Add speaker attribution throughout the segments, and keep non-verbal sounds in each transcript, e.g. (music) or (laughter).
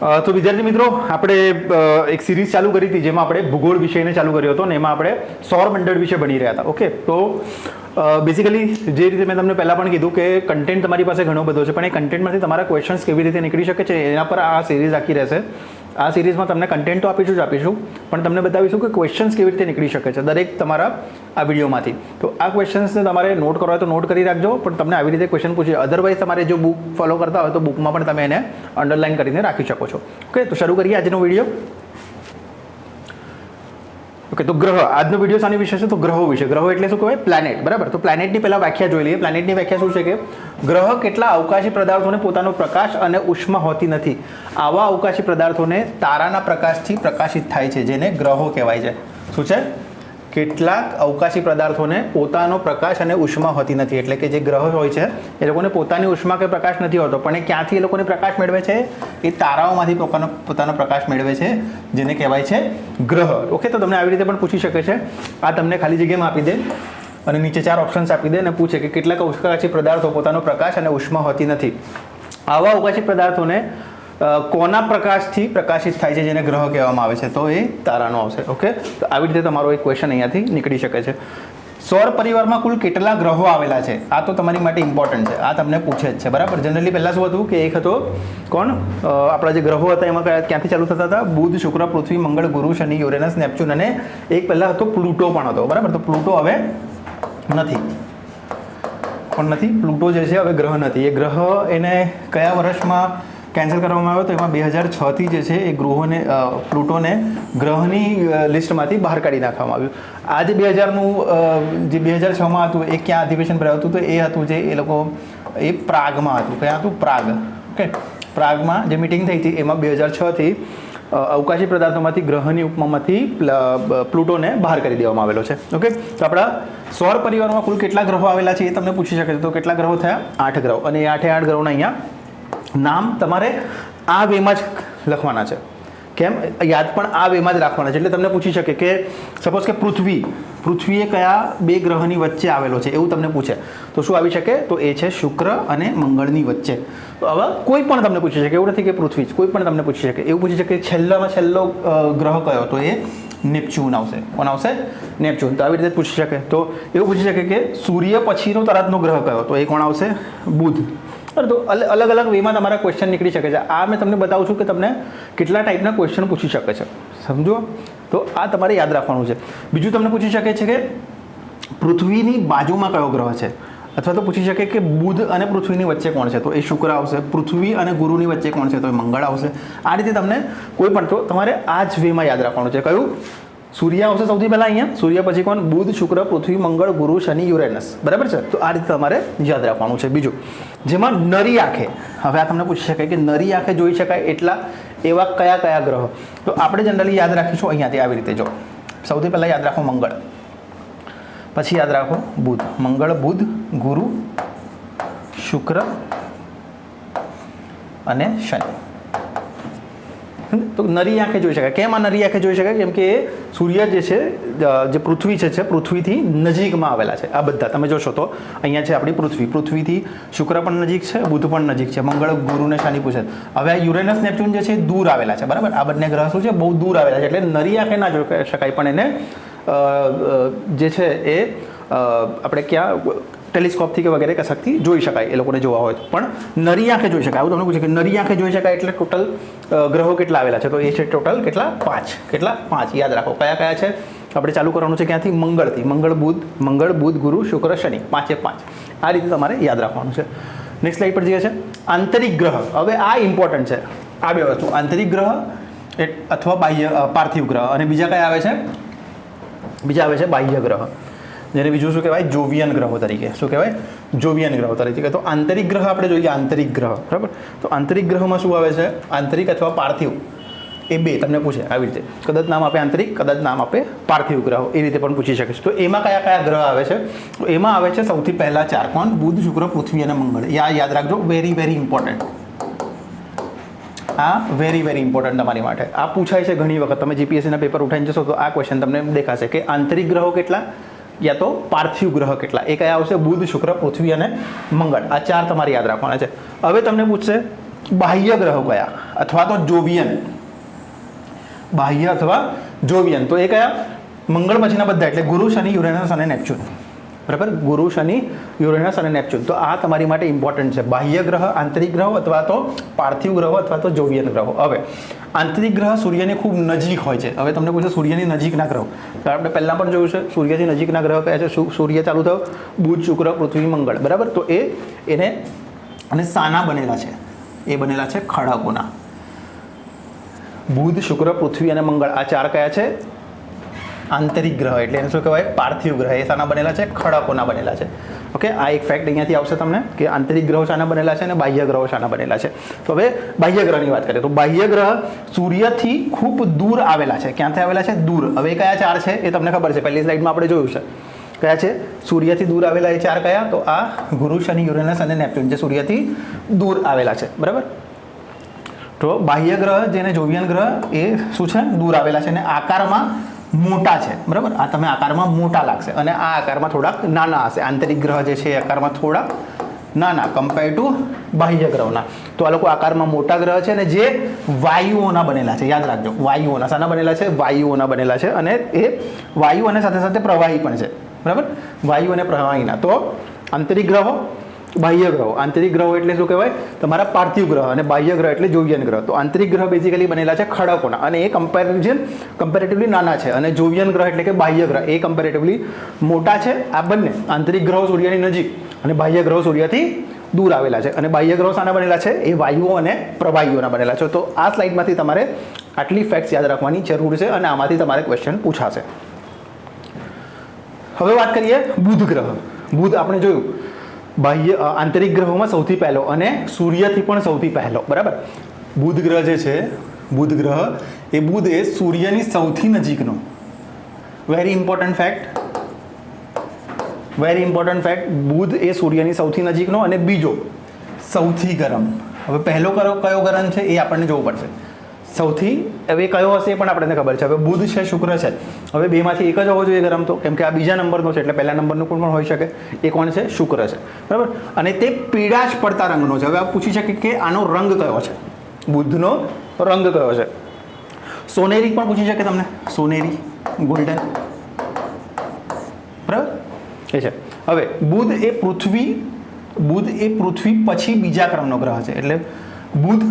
Speaker 1: તો વિદ્યાર્થી મિત્રો, આપણે એક સિરીઝ ચાલુ કરી હતી જેમાં આપણે ભૂગોળ વિષયને ચાલુ કર્યો હતો ને એમાં આપણે સૌર મંડળ વિશે ભણી રહ્યા હતા. ઓકે તો બેસિકલી જે રીતે મેં તમને પહેલાં પણ કીધું કે કન્ટેન્ટ તમારી પાસે ઘણો બધો છે, પણ એ કન્ટેન્ટમાંથી તમારા ક્વેશ્ચન્સ કેવી રીતે નીકળી શકે છે, એના પર આ સિરીઝ આખી રહેશે. આ સિરીઝમાં તમને કન્ટેન્ટ તો આપીશું જ આપીશું, પણ તમને બતાવીશું કે ક્વેશ્ચન્સ કેવી રીતે નીકળી શકે છે દરેક તમારા આ વિડીયોમાંથી. તો આ ક્વેશ્ચન્સને તમારે નોટ કરવા હોય તો નોટ કરી રાખજો, પણ તમને આવી રીતે ક્વેશ્ચન પૂછે અધરવાઇઝ તમારે જો બુક ફોલો કરતા હોય તો બુકમાં પણ તમે એને અંડરલાઇન કરીને રાખી શકો છો. ઓકે તો શરૂ કરીએ આજનો વીડિયો. ઓકે તો ગ્રહ. આજનો વીડિયો શાની વિશે છે? તો ગ્રહો વિશે. ગ્રહો એટલે શું કહેવાય? પ્લેનેટ બરાબર? તો પ્લેનેટની પહેલાં વ્યાખ્યા જોઈ લઈએ. પ્લેનેટની વ્યાખ્યા શું છે કે ગ્રહ કેટલા અવકાશી પદાર્થોને પોતાનો પ્રકાશ અને ઉષ્મા હોતી નથી. આવા અવકાશી પદાર્થોને તારાના પ્રકાશથી પ્રકાશિત થાય છે, જેને ગ્રહો કહેવાય છે. શું છે? કેટલાક અવકાશી પદાર્થોને પોતાનો પ્રકાશ અને ઉષ્મા હોતી નથી. એટલે કે જે ગ્રહ હોય છે, એ લોકોને પોતાની ઉષ્મા કે પ્રકાશ નથી હોતો. પણ એ ક્યાંથી એ લોકોને પ્રકાશ મેળવે છે? એ તારાઓમાંથી પોતાનો પોતાનો પ્રકાશ મેળવે છે, જેને કહેવાય છે ગ્રહ. ઓકે તો તમને આવી રીતે પણ પૂછી શકે છે. આ તમને ખાલી જગ્યામાં આપી દે અને નીચે ચાર ઓપ્શન્સ આપી દે અને પૂછે કે કેટલાક અવકાશી પદાર્થો પોતાનો પ્રકાશ અને ઉષ્મા હોતી નથી. આવા અવકાશી પદાર્થોને કોના પ્રકાશથી પ્રકાશિત થાય છે જેને ગ્રહ કહેવામાં આવે છે? તો એ તારાનો આવશે ઓકે તો આવી રીતે તમારો એક ક્વેશ્ચન અહીંયાથી નીકળી શકે છે. સૌર પરિવારમાં કુલ કેટલા ગ્રહો આવેલા છે? આ તો તમારી માટે ઇમ્પોર્ટન્ટ છે. આ તમને પૂછે જ છે, બરાબર? જનરલી પહેલાં શું હતું કે એક હતો કોણ? આપણા જે ગ્રહો હતા એમાં કયા- ક્યાંથી ચાલુ થતા હતા? બુધ, શુક્ર, પૃથ્વી, મંગળ, ગુરુ, શનિ, યુરેનસ, નેપચ્યુન અને એક પહેલાં હતો પ્લુટો પણ હતો, બરાબર? તો પ્લુટો હવે નથી. પણ નથી? પ્લુટો જે છે હવે ગ્રહ નથી. એ ગ્રહ એને કયા વર્ષમાં કેન્સલ કરવામાં આવ્યો તો એમાં બે હજાર છથી જે છે એ ગૃહોને અ, પ્લુટોને ગ્રહની લિસ્ટમાંથી બહાર કાઢી નાખવામાં આવ્યું. આ જે બે હજારનું જે બે હજાર છમાં હતું એ ક્યાં અધિવેશન ભરાયું હતું તો એ હતું જે એ લોકો એ પ્રાગમાં હતું. ક્યાં હતું? પ્રાગ. ઓકે? પ્રાગમાં જે મિટિંગ થઈ હતી એમાં બે હજાર છથી અવકાશી પદાર્થોમાંથી ગ્રહની ઉપમામાંથી પ્લ- પ્લુટોને બહાર કરી દેવામાં આવેલો છે. ઓકે? તો આપણા સૌર પરિવારમાં કુલ કેટલા ગ્રહો આવેલા છે એ તમને પૂછી શકે છે. તો કેટલા ગ્રહો થયા? આઠ ગ્રહો. અને એ આઠે આઠ ગ્રહોના અહીંયા નામ તમારે આ વેમાં જ લખવાના છે. કેમ? યાદ પણ આ વેમાં જ રાખવાના છે. એટલે તમને પૂછી શકે કે સપોઝ કે પૃથ્વી, પૃથ્વીએ કયા બે ગ્રહની વચ્ચે આવેલો છે? એવું તમને પૂછે. તો શું આવી શકે? તો એ છે શુક્ર અને મંગળની વચ્ચે. તો હવે કોઈ પણ તમને પૂછી શકે, એવું નથી કે પૃથ્વી જ, કોઈ પણ તમને પૂછી શકે. એવું પૂછી શકે છેલ્લામાં છેલ્લો ગ્રહ કયો? તો એ નેપચ્યુન આવશે. કોણ આવશે? નેપચ્યુન. તો આવી રીતે પૂછી શકે. તો એવું પૂછી શકે કે સૂર્ય પછીનો તરતનો ગ્રહ કયો? તો એ કોણ આવશે? બુધ. બરાબર તો અલ- અલગ અલગ વેમાં તમારા ક્વેશ્ચન નીકળી શકે છે. આ મેં તમને બતાવું છું કે તમને કેટલા ટાઈપના ક્વેશ્ચન પૂછી શકે છે. સમજો? તો આ તમારે યાદ રાખવાનું છે. બીજું તમને પૂછી શકે છે કે પૃથ્વીની બાજુમાં કયો ગ્રહ છે? અથવા તો પૂછી શકે કે બુધ અને પૃથ્વીની વચ્ચે કોણ છે? તો એ શુક્ર આવશે. પૃથ્વી અને ગુરુની વચ્ચે કોણ છે? તો એ મંગળ આવશે. આ રીતે તમને કોઈ પણ, તો તમારે આ જ વેમાં યાદ રાખવાનું છે. કયું? સૂર્ય આવશે સૌથી પહેલાં અહીંયા. સૂર્ય પછી કોણ? બુધ, શુક્ર, પૃથ્વી, મંગળ, ગુરુ, શનિ, યુરેનસ. બરાબર છે? તો આ રીતે તમારે યાદ રાખવાનું છે. બીજું, જેમાં નરી આંખે, હવે આ તમને પૂછી શકાય કે નરી આંખે જોઈ શકાય એટલા એવા કયા કયા ગ્રહ? તો આપણે જનરલી યાદ રાખીશું અહીંયાથી આવી રીતે. જો, સૌથી પહેલાં યાદ રાખો મંગળ. પછી યાદ રાખો બુધ. મંગળ, બુધ, ગુરુ, શુક્ર અને શનિ. તો નરી આંખે જોઈ શકાય. કેમ આ નરી આંખે જોઈ શકાય? કેમ કે સૂર્ય જે છે જે પૃથ્વી છે પૃથ્વીથી નજીકમાં આવેલા છે. આ બધા. તમે જોશો તો અહીંયા છે આપણી પૃથ્વી. પૃથ્વીથી શુક્ર પણ નજીક છે, બુધ પણ નજીક છે, મંગળ, ગુરુને શાની પૂછે. હવે આ યુરેનસ, નેપચ્યુન જે છે દૂર આવેલા છે. બરાબર? આ બંને ગ્રહ શું છે? બહુ દૂર આવેલા છે. એટલે નરી આંખે ના જોઈ શકાય. પણ એને જે છે એ આપણે ક્યાં ટેલિસ્કોપથી કે વગેરે કશાકથી જોઈ શકાય એ લોકોને જોવા હોય પણ નરી આંખે જોઈ શકાય. આવું તમને પૂછે કે નરી આંખે જોઈ શકાય એટલે ટોટલ ગ્રહો કેટલા આવેલા છે? તો એ છે ટોટલ કેટલા? પાંચ. કેટલા? પાંચ. યાદ રાખો, કયા કયા છે? આપણે ચાલુ કરવાનું છે ક્યાંથી? મંગળથી. મંગળ બુધ મંગળ બુધ ગુરુ શુક્ર શનિ. પાંચે પાંચ. આ રીતે તમારે યાદ રાખવાનું છે. નેક્સ્ટ સ્લાઇડ પર જે છે. આંતરિક ગ્રહ. હવે આ ઇમ્પોર્ટન્ટ છે. આ બે વસ્તુ. આંતરિક ગ્રહ અથવા બાહ્ય પાર્થિવ ગ્રહ. અને બીજા કયા આવે છે? બીજા આવે છે બાહ્ય ગ્રહ. જેને બીજું શું કહેવાય? જોવિયન ગ્રહો તરીકે. શું કહેવાય? જોવિયન ગ્રહો તરીકે. તો આંતરિક ગ્રહ આપણે જોઈએ, આંતરિક ગ્રહ. બરાબર? તો આંતરિક ગ્રહમાં શું આવે છે? આંતરિક અથવા પાર્થિવ. એ બે તમને પૂછે આવી રીતે. કદાચ નામ આપે આંતરિક, કદાચ નામ આપે પાર્થિવ ગ્રહો. એ રીતે પણ પૂછી શકે છે તો એમાં કયા કયા ગ્રહ આવે છે? તો એમાં આવે છે સૌથી પહેલા ચાર કોણ? બુધ, શુક્ર, પૃથ્વી અને મંગળ. આ યાદ રાખજો વેરી વેરી ઇમ્પોર્ટન્ટ આ વેરી વેરી ઇમ્પોર્ટન્ટ તમારી માટે. આ પૂછાય છે ઘણી વખત. તમે જીપીએસસીના પેપર ઉઠાઈને જશો તો આ ક્વેશ્ચન તમને દેખાશે કે આંતરિક ગ્રહો કેટલા? યા તો પાર્થિવ ગ્રહ કેટલા? એ કયા આવશે બુધ, શુક્ર, પૃથ્વી અને મંગળ. આ ચાર તમારે યાદ રાખવાના છે. હવે તમને પૂછશે, બાહ્ય ગ્રહો કયા? અથવા તો જોવિયન. બાહ્ય અથવા જોવિયન. તો એ કયા? મંગળ પછીના બધા, એટલે ગુરુ, શનિ, યુરેનસ અને નેપચ્યુન. બરાબર? ગુરુ, શનિ, યુરેનસ અને નેપચ્યુન. તો આ તમારી માટે ઇમ્પોર્ટન્ટ છે. બાહ્ય ગ્રહ, આંતરિક ગ્રહો અથવા તો પાર્થિવ ગ્રહો અથવા તો જોવિયન ગ્રહો. હવે, આંતરિક ગ્રહ સૂર્યની ખૂબ નજીક હોય છે. હવે તમને પૂછે, સૂર્યની નજીકના ગ્રહો? તો આપણે પહેલાં પણ જોયું છે, સૂર્યથી નજીકના ગ્રહ કયા છે સૂર્ય ચાલુ થયો, બુધ, શુક્ર, પૃથ્વી, મંગળ. બરાબર? તો એ, એને અને સાના બનેલા છે. એ બનેલા છે ખડકોના. બુધ, શુક્ર, પૃથ્વી અને મંગળ. આ ચાર કયા છે? આંતરિક ગ્રહ એટલે એને શું કહેવાય? પાર્થિવ ગ્રહ. એ શાના બનેલા છે? ખડકોના બનેલા છે. ઓકે આ એક ફેક્ટ અહીંયાથી આવશે તમને કે આંતરિક ગ્રહો શાના બનેલા છે અને બાહ્ય ગ્રહો શાના બનેલા છે. તો હવે બાહ્ય ગ્રહની વાત કરીએ તો બાહ્ય ગ્રહ સૂર્યથી ખૂબ દૂર આવેલા છે. ક્યાંથી આવેલા છે? દૂર. હવે કયા ચાર છે? એ તમને ખબર છે. પહેલી સ્લાઇડમાં આપણે જોયું છે. કયા છે? સૂર્યથી દૂર આવેલા એ ચાર કયા? તો આ ગુરુ શનિ, યુરેનસ અને નેપ્ટ્યુન જે સૂર્યથી દૂર આવેલા છે. બરાબર? તો બાહ્ય ગ્રહ જેને જોવિયન ગ્રહ એ શું છે? દૂર આવેલા છે. અને આકારમાં મોટા છે, બરાબર? આ તમે આકારમાં મોટા લાગશે અને આ આકારમાં થોડાક નાના હશે. આંતરિક ગ્રહ જે છે એ આકારમાં થોડાક નાના કમ્પેર ટુ બાહ્ય ગ્રહોના. તો આ લોકો આકારમાં મોટા ગ્રહ છે અને જે વાયુઓના બનેલા છે. યાદ રાખજો, વાયુઓના. શાના બનેલા છે? વાયુઓના બનેલા છે અને એ વાયુ અને સાથે સાથે પ્રવાહી પણ છે. બરાબર? વાયુ અને પ્રવાહીના. તો આંતરિક ગ્રહો બાહ્ય ગ્રહો. આંતરિક ગ્રહો એટલે શું કહેવાય? તમારા પાર્થિવ ગ્રહ અને બાહ્ય ગ્રહ એટલે જોવિયન ગ્રહ. તો આંતરિક ગ્રહ બેઝિકલી બનેલા છે ખડકોના. અને એ કમ્પેરિઝન કમ્પેરેટિવલી નાના છે. અને જોવિયન ગ્રહ એટલે કે બાહ્ય ગ્રહ. એ કમ્પેરેટિવલી મોટા છે. આ બંને આંતરિક ગ્રહો સૂર્યની નજીક અને બાહ્ય ગ્રહો સૂર્યથી દૂર આવેલા છે. અને બાહ્ય ગ્રહો સાના બનેલા છે? એ વાયુઓ અને પ્રવાહીઓના બનેલા છે. તો આ સ્લાઇડમાંથી તમારે આટલી ફેક્ટ્સ યાદ રાખવાની જરૂર છે અને આમાંથી તમારે ક્વેશ્ચન પૂછાશે. હવે વાત કરીએ બુધ ગ્રહ. બુધ આપણે જોયું. બાહ્ય આંતરિક ગ્રહોમાં સૌથી પહેલો અને સૂર્યથી પણ સૌથી પહેલો. બરાબર? બુધ ગ્રહ જે છે, બુધ ગ્રહ, એ બુધ એ સૂર્યની સૌથી નજીકનો. Very important fact very important fact બુધ એ સૂર્યની સૌથી નજીકનો અને બીજો, સૌથી ગરમ. હવે પહેલો કયો ગરમ છે એ આપણને જોવું પડશે. સૌથી, હવે કયો હશે એ પણ આપણને ખબર છે. હવે બુધ છે, શુક્ર છે. હવે બેમાંથી એક જ હોવો જોઈએ ગરમ તો. કેમ કે આ બીજા નંબરનો છે, એટલે પહેલા નંબરનો પણ હોઈ શકે. એ કોણ છે? શુક્ર છે. બરાબર? અને તે પીળાશ પડતા રંગનો છે. હવે આ પૂછી શકે કે આનો રંગ કયો છે? બુધનો રંગ કયો છે? સોનેરી પણ પૂછી શકે તમને? સોનેરી, ગોલ્ડન. બરાબર? એ છે. હવે બુધ એ પૃથ્વી, બુધ એ પૃથ્વી પછી બીજા ક્રમનો ગ્રહ છે. એટલે બુધ,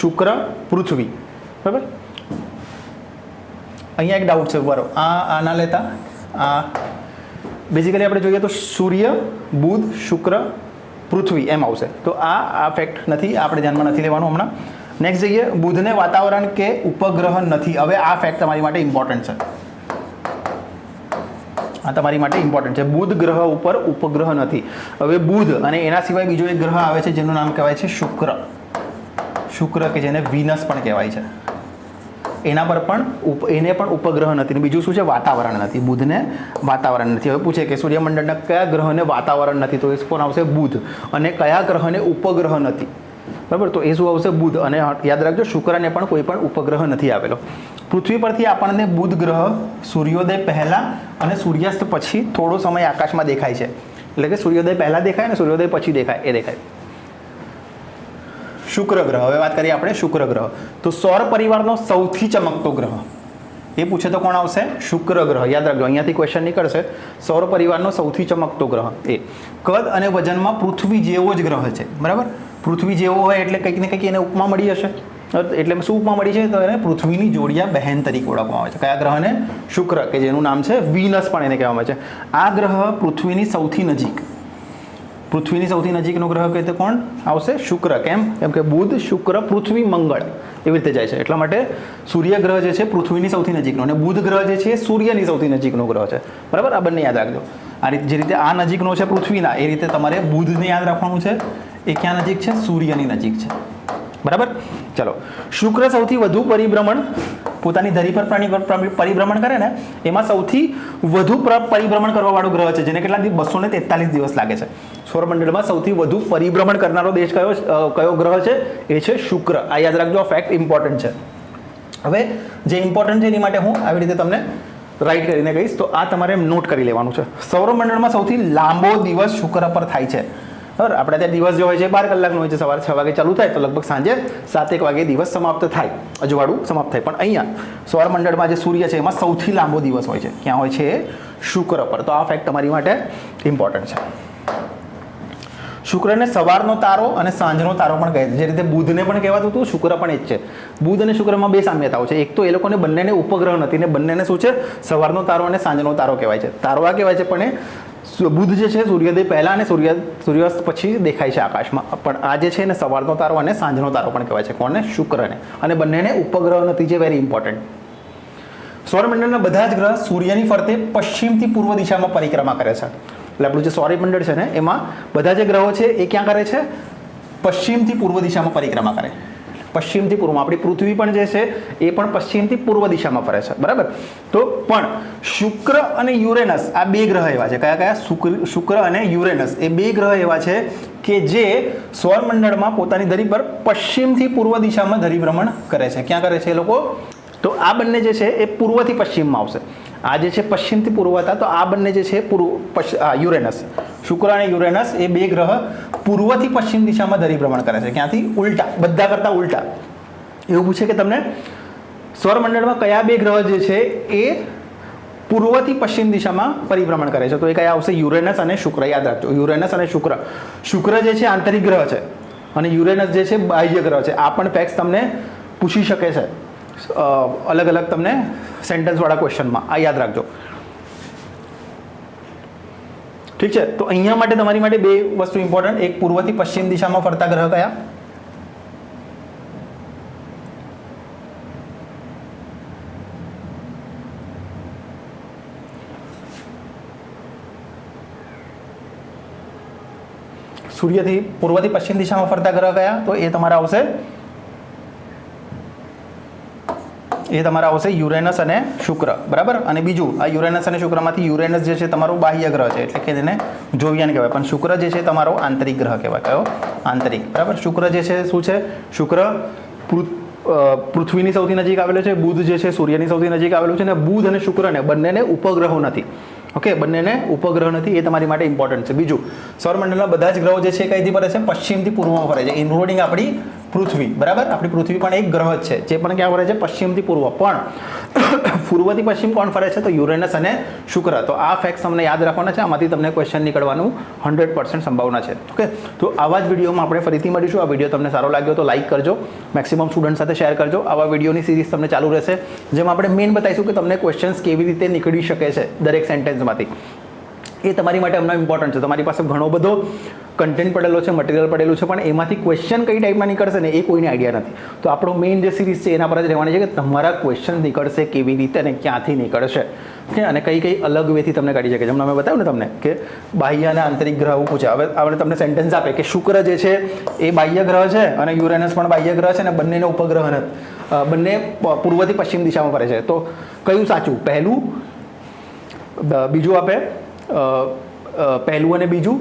Speaker 1: શુક્ર, પૃથ્વી. બરાબર? અહીંયા એક ડાઉટ છે બરો આ આના લેતા. આ બેઝિકલી આપણે જોઈએ તો સૂર્ય, બુધ, શુક્ર, પૃથ્વી એમ આવશે. તો આ આ ફેક્ટ નથી આપણે ધ્યાનમાં નથી લેવાનું હમણાં. નેક્સ્ટ જઈએ, બુધને વાતાવરણ કે ઉપગ્રહ નથી. હવે આ ફેક્ટ તમારી માટે ઇમ્પોર્ટન્ટ છે. આ તમારી માટે ઇમ્પોર્ટન્ટ છે. બુધ ગ્રહ ઉપર ઉપગ્રહ નથી. હવે બુધ અને એના સિવાય બીજો એક ગ્રહ આવે છે, જેનું નામ કહેવાય છે શુક્ર. શુક્ર કે જેને વિનસ પણ કહેવાય છે. એના પર પણ એને પણ ઉપગ્રહ નથી બીજું શું છે? વાતાવરણ નથી. બુધને વાતાવરણ નથી. હવે પૂછે કે સૂર્યમંડળના કયા ગ્રહને વાતાવરણ નથી? તો એ કોણ આવશે? બુધ. અને કયા ગ્રહને ઉપગ્રહ નથી? બરાબર? તો એ શું આવશે? બુધ. અને યાદ રાખજો, શુક્રને પણ કોઈ પણ ઉપગ્રહ નથી આવેલો. પૃથ્વી પરથી આપણને બુધ ગ્રહ, સૂર્યોદય પહેલાં અને સૂર્યાસ્ત પછી થોડો સમય આકાશમાં દેખાય છે. એટલે કે સૂર્યોદય પહેલાં દેખાય અને સૂર્યોદય પછી દેખાય, એ દેખાય. શુક્ર ગ્રહ હવે વાત કરીએ આપણે શુક્ર ગ્રહ તો સૌર પરિવારનો સૌથી ચમકતો ગ્રહ. એ પૂછે તો કોણ આવશે? શુક્ર ગ્રહ યાદ રાખજો, અહીંયાથી ક્વેશ્ચન નીકળશે. સૌર પરિવારનો સૌથી ચમકતો ગ્રહ એ. કદ અને વજનમાં પૃથ્વી જેવો જ ગ્રહ છે. બરાબર? પૃથ્વી જેવો હોય એટલે કંઈક ને કંઈક એને ઉપમા મળી હશે એટલે શું ઉપમા મળી છે? તો એને પૃથ્વીની જોડિયા બહેન તરીકે ઓળખવામાં આવે છે. કયા ગ્રહને? શુક્ર, કે જેનું નામ છે વિનસ પણ એને કહેવામાં આવે છે. આ ગ્રહ પૃથ્વીની સૌથી નજીક. પૃથ્વીની સૌથી નજીકનો ગ્રહ કહે તો કોણ? આવશે શુક્ર. કેમ? કેમ કે બુધ, શુક્ર, પૃથ્વી, મંગળ એવી રીતે જાય છે. એટલા માટે સૂર્ય ગ્રહ જે છે પૃથ્વીની સૌથી નજીકનો અને બુધ ગ્રહ જે છે એ સૂર્યની સૌથી નજીકનો ગ્રહ છે. બરાબર? આ બંને યાદ રાખજો. આ રીતે જે રીતે આ નજીકનો છે પૃથ્વીના, એ રીતે તમારે બુધને યાદ રાખવાનું છે. એ ક્યાં નજીક છે? સૂર્યની નજીક છે. બરાબર? ચલો. શુક્ર સૌથી વધુ પરિભ્રમણ પોતાની ધરી પર પરિભ્રમણ કરે ને, એમાં સૌથી વધુ પ્ર- પરિભ્રમણ કરવાવાળો ગ્રહ છે, જેને કેટલા બસો ને તેતાલીસ દિવસ લાગે છે. સૌરમંડળમાં સૌથી વધુ પરિભ્રમણ કરનારો દેશ કયો કયો ગ્રહ છે? એ છે શુક્ર. આ યાદ રાખજો ફેક્ટ ઇમ્પોર્ટન્ટ છે. હવે, જે ઇમ્પોર્ટન્ટ છે એની માટે હું આવી રીતે તમને રાઈટ કરીને કહીશ, તો આ તમારે નોટ કરી લેવાનું છે. સૌરમંડળમાં સૌથી લાંબો દિવસ શુક્ર પર થાય છે. બરાબર આપણે ત્યાં દિવસ જે હોય છે, બાર કલાકનો હોય છે, સવારે છ વાગે ચાલુ થાય, તો લગભગ સાંજે સાતેક વાગે દિવસ સમાપ્ત થાય, અજવાળું સમાપ્ત થાય. પણ અહીંયા સૌરમંડળમાં જે સૂર્ય છે, એમાં સૌથી લાંબો દિવસ હોય છે. ક્યાં હોય છે? શુક્ર પર. તો આ ફેક્ટ તમારી માટે ઇમ્પોર્ટન્ટ છે. શુક્રને સવારનો તારો અને સાંજનો તારો પણ કહે છે. જે રીતે બુધને પણ કહેવાતું હતું, શુક્ર પણ એ જ છે. બુધ અને શુક્રમાં બે સામ્યતાઓ છે. એક તો એ લોકોને બંનેને ઉપગ્રહ નથી ને બંનેને શું છે? સવારનો તારો અને સાંજનો તારો કહેવાય છે. તારો આ કહેવાય છે, પણ એ બુધ જે છે, સૂર્યોદય પહેલાં અને સૂર્ય, સૂર્યાસ્ત પછી દેખાય છે આકાશમાં. પણ આ જે છે ને સવારનો તારો અને સાંજનો તારો પણ કહેવાય છે કોને શુક્રને. અને બંનેને ઉપગ્રહ નથી જે વેરી ઇમ્પોર્ટન્ટ સૌરમંડળના બધા જ ગ્રહ સૂર્યની ફરતે પશ્ચિમથી પૂર્વ દિશામાં પરિક્રમા કરે છે. એટલે આપણું જે સૌરમંડળ છે ને, એમાં બધા જે ગ્રહો છે, એ ક્યાં કરે છે? પશ્ચિમથી પૂર્વ દિશામાં પરિક્રમા કરે. પશ્ચિમથી પૂર્વમાં. આપણી પૃથ્વી પણ જે છે, એ પણ પશ્ચિમથી પૂર્વ દિશામાં ફરે છે. બરાબર? તો પણ શુક્ર અને યુરેનસ આ બે ગ્રહ એવા છે. કયા કયા? શુક્ર અને યુરેનસ. એ બે ગ્રહ એવા છે કે જે સૌરમંડળમાં પોતાની ધરી પર પશ્ચિમથી પૂર્વ દિશામાં ધરી ભ્રમણ કરે છે. ક્યાં કરે છે એ લોકો? તો આ બંને જે છે, એ પૂર્વથી પશ્ચિમમાં આવશે. આ જે છે પશ્ચિમથી પૂર્વ હતા તો આ બંને જે છે પૂર્વ યુરેનસ. શુક્ર અને યુરેનસ એ બે ગ્રહ પૂર્વથી પશ્ચિમ દિશામાં ધરીભ્રમણ કરે છે. ક્યાંથી? ઉલટા, બધા કરતાં ઉલટા. એવું પૂછે કે તમને સૌરમંડળમાં કયા બે ગ્રહ જે છે એ પૂર્વથી પશ્ચિમ દિશામાં પરિભ્રમણ કરે છે? તો એ કયા આવશે? યુરેનસ અને શુક્ર. યાદ રાખજો. યુરેનસ અને શુક્ર. શુક્ર જે છે આંતરિક ગ્રહ છે અને યુરેનસ જે છે બાહ્ય ગ્રહ છે. આ પણ ફેક્સ તમને પૂછી શકે છે. અલગ અલગ તમને સેન્ટેન્સવાળા ક્વેશ્ચનમાં આ યાદ રાખજો. ઠીક છે? તો અહીંયા માટે તમારી માટે બે વસ્તુ ઇમ્પોર્ટન્ટ એક પૂર્વથી પશ્ચિમ દિશામાં ફરતા ગ્રહ કયા? સૂર્યથી પૂર્વથી પશ્ચિમ દિશામાં ફરતા ગ્રહ કયા? તો એ તમારા આવશે એ તમારા આવશે યુરેનસ અને શુક્ર, બરાબર? અને બીજું, આ યુરેનસ અને શુક્રમાંથી યુરેનસ જે છે તમારો બાહ્ય ગ્રહ છે, એટલે કે તેને જોવિયાન કહેવાય. પણ શુક્ર જે છે તમારો આંતરિક ગ્રહ કહેવાય, કયો? આંતરિક, બરાબર? શુક્ર જે છે શું છે? શુક્ર પૃથ્વીની સૌથી નજીક આવેલો છે, બુધ જે છે સૂર્યની સૌથી નજીક આવેલું છે, અને બુધ અને શુક્રને, બંનેને ઉપગ્રહો નથી. ઓકે? બંનેને ઉપગ્રહ નથી, એ તમારી માટે ઇમ્પોર્ટન્ટ છે. બીજું, સૌરમંડળના બધા જ ગ્રહો જે છે કઈથી ફરે છે? પશ્ચિમથી પૂર્વમાં ફરે છે. ઇન્ક્લુડિંગ આપણી પૃથ્વી, બરાબર? આપણી પૃથ્વી પણ એક ગ્રહ છે, જે પણ ક્યાં ફરે છે? પશ્ચિમથી પૂર્વ. પણ (coughs) પૂર્વથી પશ્ચિમ કોણ ફરે છે? તો યુરેનસ અને શુક્ર. તો આ ફેક્ટ તમને યાદ રાખવાના છે, આમાંથી તમને ક્વેશ્ચન નીકળવાનું હંડ્રેડ પર્સન્ટ સંભાવના છે. ઓકે તો આવા જ વિડીયોમાં આપણે ફરીથી મળીશું. આ વીડિયો તમને સારો લાગ્યો તો લાઈક કરજો. મેક્સિમમ સ્ટુડન્ટ સાથે શેર કરજો. આવા વિડીયોની સિરીઝ તમને ચાલુ રહેશે. જેમાં આપણે મેઇન બતાવીશું કે તમને ક્વેશ્ચન્સ કેવી રીતે નીકળી શકે છે દરેક સેન્ટેન્સમાંથી એ તમારી માટે હમણાં ઇમ્પોર્ટન્ટ છે. તમારી પાસે ઘણો બધો કન્ટેન્ટ પડેલો છે મટીરિયલ પડેલું છે, પણ એમાંથી ક્વેશ્ચન કઈ ટાઈપમાં નીકળશે ને એ કોઈને આઈડિયા નથી. તો આપણો મેઇન જે સિરીઝ છે, એના પર જ રહેવાની છે કે તમારા ક્વેશ્ચન નીકળશે કેવી રીતે અને ક્યાંથી નીકળશે. ઓકે? અને કઈ કઈ અલગ વેથી તમને કાઢી શકે જેમ અમે બતાવ્યું ને તમને કે બાહ્ય અને આંતરિક ગ્રહ આવું પૂછે. હવે આપણે તમને સેન્ટેન્સ આપે કે શુક્ર જે છે, એ બાહ્ય ગ્રહ છે અને યુરેનસ પણ બાહ્ય ગ્રહ છે અને બંનેનો ઉપગ્રહ નથી. બંને પૂર્વથી પશ્ચિમ દિશામાં ફરે છે. તો કયું સાચું? પહેલું બીજું આપે પહેલું અને બીજું,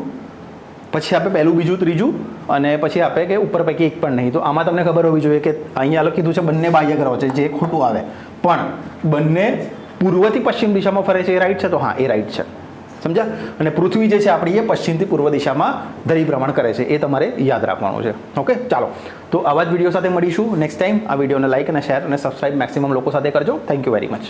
Speaker 1: પછી આપે પહેલું, બીજું, ત્રીજું અને પછી આપે કે ઉપર પૈકી એક પણ નહીં. તો આમાં તમને ખબર હોવી જોઈએ કે અહીંયા કીધું છે બંને બાહ્ય ગ્રહો છે, જે ખોટું આવે. પણ બંને પૂર્વથી પશ્ચિમ દિશામાં ફરે છે, એ રાઈટ છે? તો હા, એ રાઈટ છે. સમજ્યા? અને પૃથ્વી જે છે આપણી, એ પશ્ચિમથી પૂર્વ દિશામાં ધરીભ્રમણ કરે છે. એ તમારે યાદ રાખવાનું છે. ઓકે ચાલો. તો આવા જ વીડિયો સાથે મળીશું નેક્સ્ટ ટાઈમ આ વિડીયોને લાઇક અને શેર અને સબસ્ક્રાઇબ મેક્સિમમ લોકો સાથે કરજો. Thank you very much